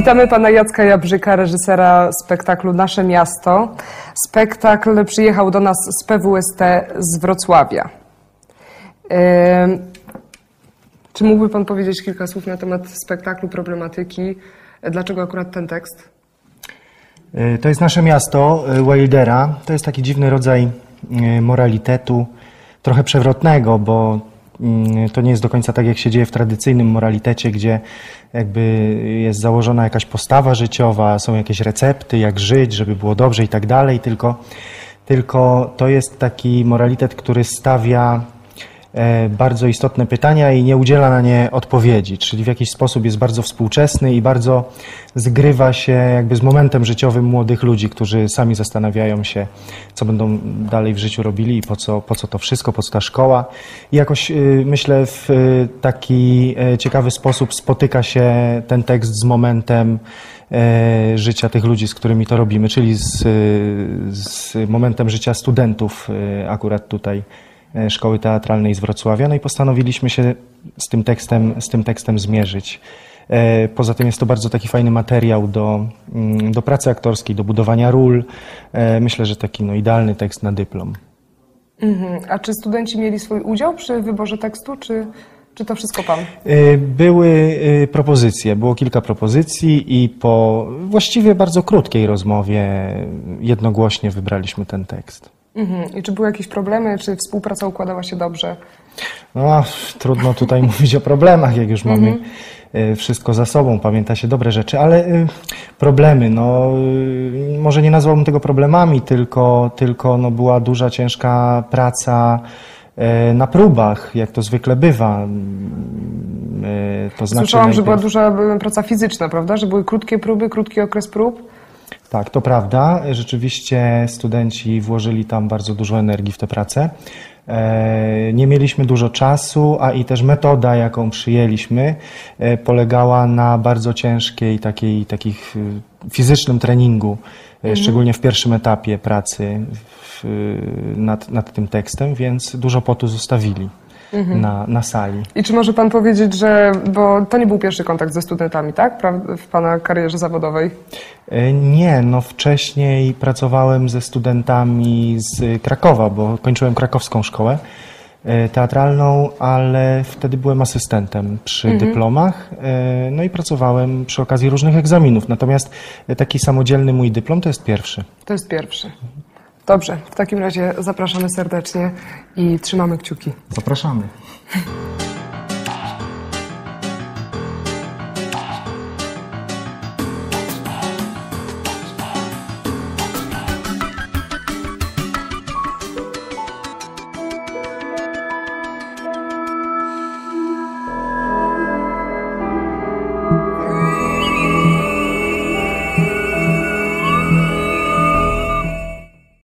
Witamy pana Jacka Jabrzyka, reżysera spektaklu Nasze Miasto. Spektakl przyjechał do nas z PWST z Wrocławia. Czy mógłby pan powiedzieć kilka słów na temat spektaklu, problematyki? Dlaczego akurat ten tekst? Y, To jest nasze miasto y, Wildera. To jest taki dziwny rodzaj y, moralitetu, trochę przewrotnego, bo to nie jest do końca tak, jak się dzieje w tradycyjnym moralitecie, gdzie jakby jest założona jakaś postawa życiowa, są jakieś recepty, jak żyć, żeby było dobrze i tak dalej, tylko, tylko to jest taki moralitet, który stawia bardzo istotne pytania i nie udziela na nie odpowiedzi, czyli w jakiś sposób jest bardzo współczesny i bardzo zgrywa się jakby z momentem życiowym młodych ludzi, którzy sami zastanawiają się, co będą dalej w życiu robili i po co, po co to wszystko, po co ta szkoła. I jakoś y, myślę w y, taki e, ciekawy sposób spotyka się ten tekst z momentem e, życia tych ludzi, z którymi to robimy, czyli z, y, z momentem życia studentów akurat tutaj e, Szkoły Teatralnej z Wrocławia. No i postanowiliśmy się z tym tekstem, z tym tekstem zmierzyć. E, Poza tym jest to bardzo taki fajny materiał do, mm, do pracy aktorskiej, do budowania ról. E, Myślę, że taki no, idealny tekst na dyplom. Mhm. A czy studenci mieli swój udział przy wyborze tekstu, czy, czy to wszystko pan? E, Były e, propozycje, było kilka propozycji i po właściwie bardzo krótkiej rozmowie jednogłośnie wybraliśmy ten tekst. Mhm. I czy były jakieś problemy, czy współpraca układała się dobrze? No, trudno tutaj mówić o problemach, jak już mamy e, wszystko za sobą, pamięta się dobre rzeczy, ale e, problemy, no e, może nie nazwałbym tego problemami, tylko, tylko no, była duża, ciężka praca na próbach, jak to zwykle bywa. Mm, To znaczy Słyszałam, że była najpierw- duża praca fizyczna, prawda? Że były krótkie próby, krótki okres prób. Tak, to prawda. Rzeczywiście studenci włożyli tam bardzo dużo energii w tę pracę. E, Nie mieliśmy dużo czasu, a i też metoda, jaką przyjęliśmy, e, polegała na bardzo ciężkiej, takiej, takich y, fizycznym treningu, e, szczególnie w pierwszym etapie pracy w, nad, nad tym tekstem, więc dużo potu zostawili na, na sali. I czy może pan powiedzieć, że, bo to nie był pierwszy kontakt ze studentami, tak? W pana karierze zawodowej. E, Nie, no wcześniej pracowałem ze studentami z Krakowa, bo kończyłem krakowską szkołę e, teatralną, ale wtedy byłem asystentem przy dyplomach, e, no i pracowałem przy okazji różnych egzaminów. Natomiast taki samodzielny mój dyplom to jest pierwszy. To jest pierwszy. Dobrze, w takim razie zapraszamy serdecznie i trzymamy kciuki. Zapraszamy.